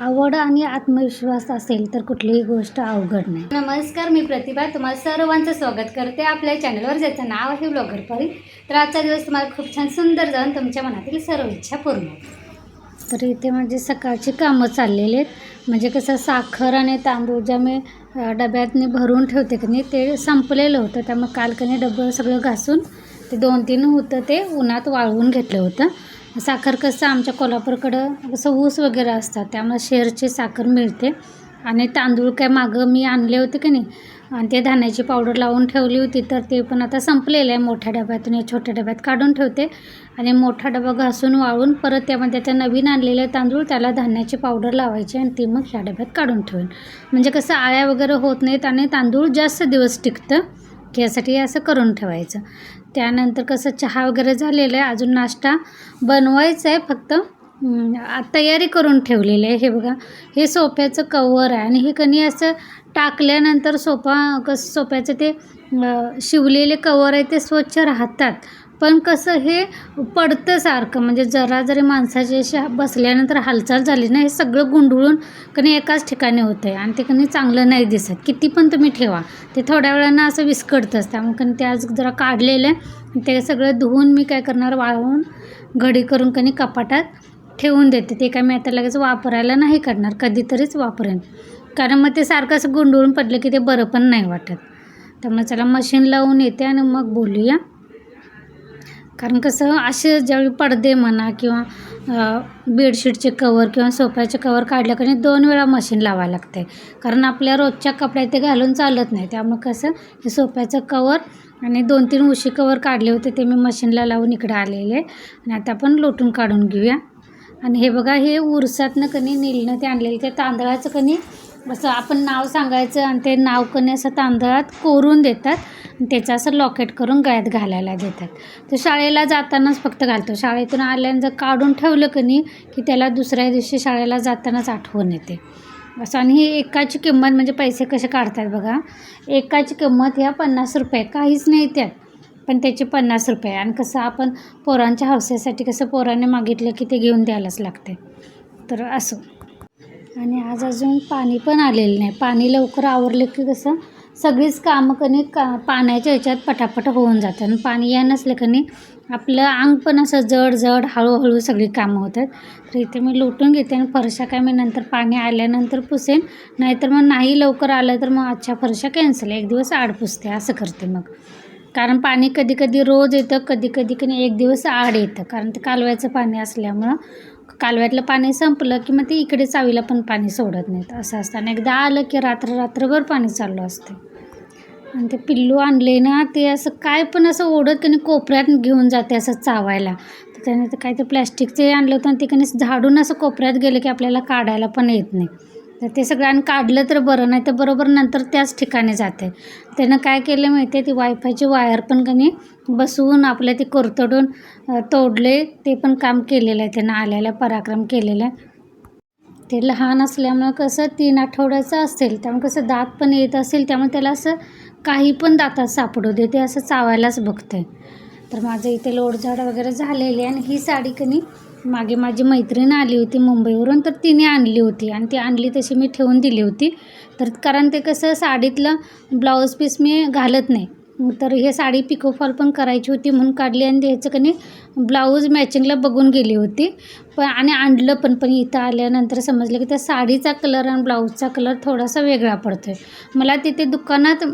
आवड आणि आत्मविश्वास असेल तर कुठलीही गोष्ट अवघड नाही. नमस्कार मी प्रतिभा. तुम्हाला सर्वांचं स्वागत करते आपल्या चॅनलवर. ज्याचं नाव आहे ब्लॉगर परी तर आजचा दिवस तुम्हाला खूप छान सुंदर जाऊन तुमच्या मनातील सर्व इच्छा पूर्ण. तर इथे माझे सकाळची कामं चाललेली आहेत. म्हणजे कसं साखर आणि तांदूळ ज्या मी डब्यातनी भरून ठेवते की नाही ते संपलेलं होतं. त्यामुळे काल कनी डबं सगळं घासून ते दोन तीन होतं ते उन्हात वाळवून घेतलं होतं. साखर कसं आमच्या कोल्हापूरकडं कसं ऊस वगैरे असतात त्यामुळे शेरची साखर मिळते. आणि तांदूळ काय मागं मी आणले होते की नाही आणि ते धान्याची पावडर लावून ठेवली होती तर ते पण आता संपलेलं आहे मोठ्या डब्यातून या छोट्या डब्यात काढून ठेवते. आणि मोठा डबा घासून वाळून परत त्यामध्ये त्या नवीन आणलेले तांदूळ त्याला धान्याची पावडर लावायची आणि ती मग ह्या डब्यात काढून ठेवेन. म्हणजे कसं आळ्या वगैरे होत नाहीत आणि तांदूळ जास्त दिवस टिकतं यासाठी असं करून ठेवायचं. त्यानंतर कसं चहा वगैरे झालेलं आहे अजून नाश्ता बनवायचा आहे फक्त तयारी करून ठेवलेली आहे. हे बघा हे सोफ्याचं कवर आहे आणि हे कणी असं टाकल्यानंतर सोफा कसं सोफ्याचं ते शिवलेले कवर आहे ते स्वच्छ राहतात. पण कसं हे पडतं सारखं. म्हणजे जरा जरी माणसाची अशी बसल्यानंतर हालचाल झाली ना हे सगळं गुंडळून कणी एकाच ठिकाणी होतं आहे आणि ते कणी चांगलं नाही दिसत. किती पण तुम्ही ठेवा. ते थोड्या वेळानं असं विस्कटतंच त्यामुळे कणी ते आज जरा काढलेलं आहे. ते सगळं धुवून मी काय करणार वाळवून घडी करून कणी कपाटात ठेवून देते. ते काय मी आता लगेच वापरायला नाही करणार. कधीतरीच वापरेन. कारण मग ते सारखं असं गुंडळून पडलं की ते बरं पण नाही वाटत. त्यामुळे चला मशीन लावून येते आणि मग बोलूया. कारण कसं असे ज्यावेळी पडदे म्हणा किंवा बेडशीटचे कवर किंवा सोफ्याचे कवर काढलं की दोन वेळा मशीन लावायला लागते. कारण आपल्या रोजच्या कपड्यात ते घालून चालत नाही. त्यामुळे कसं हे सोफ्याचं कवर आणि दोन तीन उशी कवर काढले होते ते मी मशीनला लावून इकडे आलेले. आणि आता आपण लोटून काढून घेऊया. आणि हे बघा हे उरसातनं कणी नीलनं ते आणलेलं ते तांदळाचं कणी असं आपण नाव सांगायचं आणि ते नाव कणी असं तांदळात कोरून देतात आणि त्याचं असं लॉकेट करून गळ्यात घालायला देतात. तर शाळेला जातानाच फक्त घालतो. शाळेतून आल्यानं जर काढून ठेवलं कणी की त्याला दुसऱ्या दिवशी शाळेला जातानाच आठवण येते. असं आणि ही एकाची किंमत म्हणजे पैसे कसे काढतात बघा. एकाची किंमत ह्या पन्नास रुपये काहीच नाही त्यात. पण त्याचे पन्नास रुपये आणि कसं आपण पोरांच्या हौसेसाठी कसं पोरांनी मागितलं की ते घेऊन द्यायलाच लागते. तर असं. आणि आज अजून पाणी पण आलेलं नाही. पाणी लवकर आवरलं की कसं सगळीच कामं कनी का पाण्याच्या ह्याच्यात पटापट होऊन जातात. आणि पाणी या नसलं कनी आपलं अंग पण असं जड जड हळूहळू सगळी कामं होतात. तर इथे मी लुटून घेते आणि फरशा काय मी नंतर पाणी आल्यानंतर पुसेन. नाहीतर मग नाही लवकर आलं तर मग आजच्या फरशा कॅन्सल एक दिवस आड पुसते असं करते मग. कारण पाणी कधी कधी रोज येतं कधी कधी कधी एक दिवस आड येतं. कारण ते कालव्याचं पाणी असल्यामुळं कालव्यातलं पाणी संपलं की मग ते इकडे चावीला पण पाणी सोडत नाहीत. असं असतं आणि एकदा आलं की रात्र रात्रभर पाणी चालू असते. आणि ते पिल्लू आणले ना ते असं काय पण असं ओढत की नाही कोपऱ्यात घेऊन जाते असं चावायला. तर त्याने तर काय ते प्लॅस्टिकचे आणलं होतं आणि ते कधी झाडून असं कोपऱ्यात गेलं की आपल्याला काढायला पण येत नाही. तर ते सगळं आणि काढलं तर बरं नाही तर बरोबर नंतर त्याच ठिकाणी जाते. त्यानं काय केलं माहिती आहे ती वायफायची वायर पण कमी बसवून आपलं ते कोरतडून तोडले ते पण काम केलेलं आहे त्यानं आलेला पराक्रम केलेला आहे. ते लहान असल्यामुळं कसं तीन आठवड्याचं असेल त्यामुळे कसं दात पण येत असेल त्यामुळे त्याला असं काही पण दातात सापडू दे ते असं चावायलाच बघतं आहे तर माझं इथे लोडझाड वगैरे झालेली आणि ही साडी कनी मागे माझी मैत्रीण आली होती मुंबईवरून तर तिने आणली होती आणि ती आणली तशी मी ठेवून दिली होती. तर कारण ते कसं साडीतलं ब्लाऊज पीस मी घालत नाही. तर हे साडी पिकोफॉल पण करायची होती म्हणून काढली आणि ह्याचं नाही ब्लाऊज मॅचिंगला बघून गेली होती. पण आणि आणलं पण पण इथं आल्यानंतर समजलं की त्या साडीचा कलर आणि ब्लाऊजचा कलर थोडासा वेगळा पडतो आहे मला तिथे दुकानात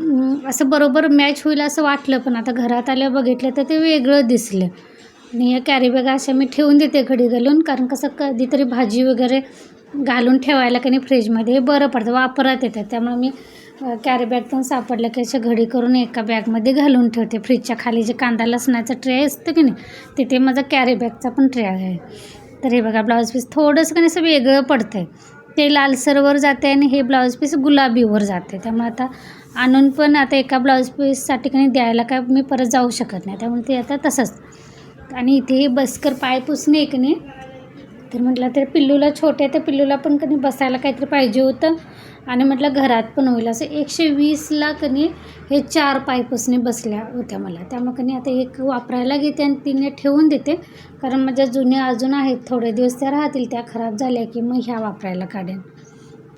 असं बरोबर मॅच होईल असं वाटलं पण आता घरात आल्या बघितलं तर ते वेगळं दिसलं. आणि या कॅरीबॅग अशा मी ठेवून देते घडी घालून कारण कसं कधीतरी भाजी वगैरे घालून ठेवायला का नाही फ्रीजमध्ये हे बरं पडतं वापरात येतं त्यामुळे मी कॅरी बॅग पण सापडलं की अशा घडी करून एका बॅगमध्ये घालून ठेवते. फ्रीजच्या खाली जे कांदा लसणाचं ट्रे असतं की नाही तिथे माझा कॅरी बॅगचा पण ट्रे आहे. तर हे बघा ब्लाऊज पीस थोडंसं का नाही असं वेगळं पडतं आहे ते लालसरवर जाते आणि हे ब्लाऊज पीस गुलाबीवर जाते. त्यामुळे आता आणून पण आता एका ब्लाऊज पीससाठी काही द्यायला काय मी परत जाऊ शकत नाही. त्यामुळे ते आता तसंच. आणि इथे हे बसकर पाय पुसणे एक नाही तर म्हटलं तर पिल्लूला छोट्या त्या पिल्लूला पण कधी बसायला काहीतरी पाहिजे होतं. आणि म्हटलं घरात पण होईल. असं एकशे वीसला कनी हे चार पायपसने बसल्या होत्या मला. त्यामुळे कनी आता एक वापरायला घेते आणि तिने ठेवून देते. कारण माझ्या जुन्या अजून आहेत थोडे दिवस त्या राहतील त्या खराब झाल्या की मग ह्या वापरायला काढेन.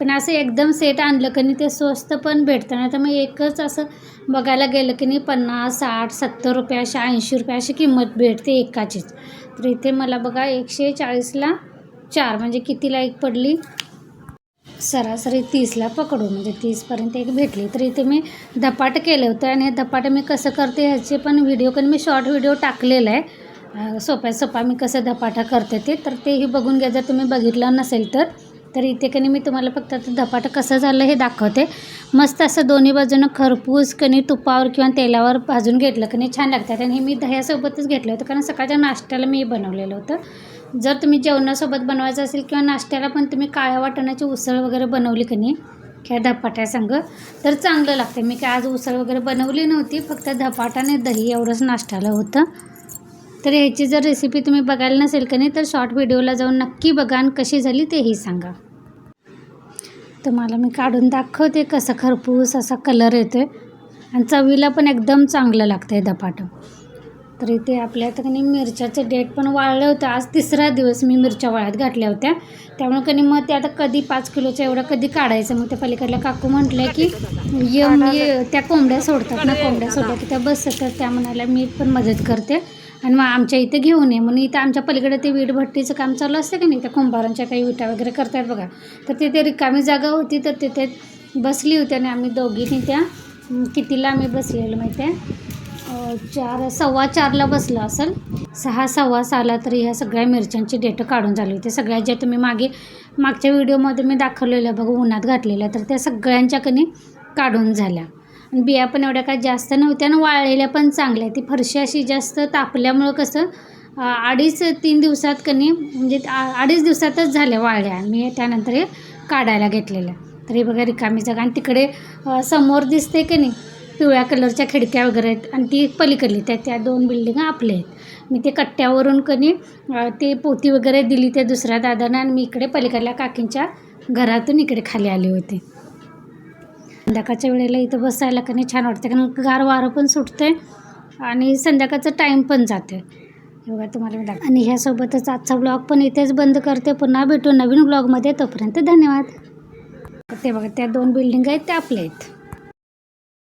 पण असं एकदम सेट आणलं की नाही ते स्वस्त पण भेटतं. नाही तर मग एकच असं बघायला गेलं की नाही पन्नास साठ सत्तर रुपये अशा ऐंशी रुपये अशी किंमत भेटते एकाचीच. तर इथे मला बघा एकशे चाळीसला चार म्हणजे कितीला एक पडली? सरासरी तीसला पकडू म्हणजे तीसपर्यंत एक भेटली. तर इथे मी धपाट केले होते आणि हे धपाटं मी कसं करते ह्याचे पण व्हिडिओ पण मी शॉर्ट व्हिडिओ टाकलेला आहे. सोप्या सोपा मी कसं धपाटा करते ते तर तेही बघून घ्या जर तुम्ही बघितलं नसेल तर. तर इथे कनी मी तुम्हाला फक्त आता धपाटं कसं झालं हे दाखवते. मस्त असं दोन्ही बाजूनं खरपूस कणी तुपावर किंवा तेलावर भाजून घेतलं कणी छान लागतात. आणि हे मी दह्यासोबतच घेतलं होतं कारण सकाळच्या नाश्त्याला मी बनवलेलं होतं. जर तुम्ही जेवणासोबत बनवायचं असेल किंवा नाश्त्याला पण तुम्ही काळ्या वाटणाची उसळ वगैरे बनवली की नाही ह्या धपाट्या संग तर चांगलं लागतं. मी काय आज उसळ वगैरे बनवली नव्हती फक्त धपाटाने दही एवढंच नाश्त्याला होतं. तर ह्याची जर रेसिपी तुम्ही बघायला नसेल का नाही तर शॉर्ट व्हिडिओला जाऊन नक्की बघा आणि कशी झाली तेही सांगा. तुम्हाला मी काढून दाखवते कसं खरपूस असा कलर येतो आहे आणि चवीला पण एकदम चांगलं लागतं आहे धपाटं. तर इथे आपल्या आता कनी मिरच्याचं डेट पण वाळलं होतं. आज तिसरा दिवस मी मिरच्या वाळ्यात घातल्या होत्या. त्यामुळे कनी मग ते आता कधी पाच किलोचं एवढं कधी काढायचं? मग त्या पलीकडल्या काकू म्हटलं की ये ये त्या कोंबड्या सोडतात ना कोंबड्या सोडल्या की त्या बसतात. तर त्या म्हणाल्या मी पण मदत करते. आणि मग आमच्या इथे घेऊन ये. म्हणून इथं आमच्या पलीकडे ते वीटभट्टीचं काम चालू असतं की नाही? त्या कुंभारांच्या काही विटा वगैरे करतात बघा. तर तिथे रिकामी जागा होती तर तिथे बसली होती आणि आम्ही दोघींनी त्या कितीला आम्ही बसलेलो माहिती आहे चार सव्वा चारला बसलो असेल. सहा सव्वा सहाला तरी ह्या सगळ्या मिरच्यांची डेटं काढून झाली होती. सगळ्या ज्या तुम्ही मागे मागच्या व्हिडिओमध्ये मी दाखवलेल्या बघा उन्हात घातलेल्या तर त्या सगळ्यांच्या कनी काढून झाल्या. बिया पण एवढ्या काय जास्त नव्हत्या आणि वाळलेल्या पण चांगल्या ती फरशी अशी जास्त तापल्यामुळं कसं अडीच तीन दिवसात कनी म्हणजे आ- अडीच दिवसातच झाल्या वाळल्या. मी त्यानंतर हे काढायला घेतलेल्या. तरी बघा रिकामी जागा. आणि तिकडे समोर दिसते की नाही पिवळ्या कलरच्या खिडक्या वगैरे आहेत. आणि ती पलीकडली त्या त्या दोन बिल्डिंग आपले आहेत. मी ते कट्ट्यावरून कनी ते पोती वगैरे दिली त्या दुसऱ्या दादानं आणि मी इकडे पलीकडल्या काकींच्या घरातून इकडे खाली आली होती. संध्याकाळच्या वेळेला इथं बसायला कनी छान वाटते कारण गार वारं पण सुटते आणि संध्याकाळचं टाईम पण जाते बघा तुम्हाला मी आणि ह्यासोबतच आजचा ब्लॉग पण इथेच बंद करते. पुन्हा भेटू नवीन ब्लॉगमध्ये तोपर्यंत धन्यवाद. ते बघा त्या दोन बिल्डिंग आहेत त्या आपल्या आहेत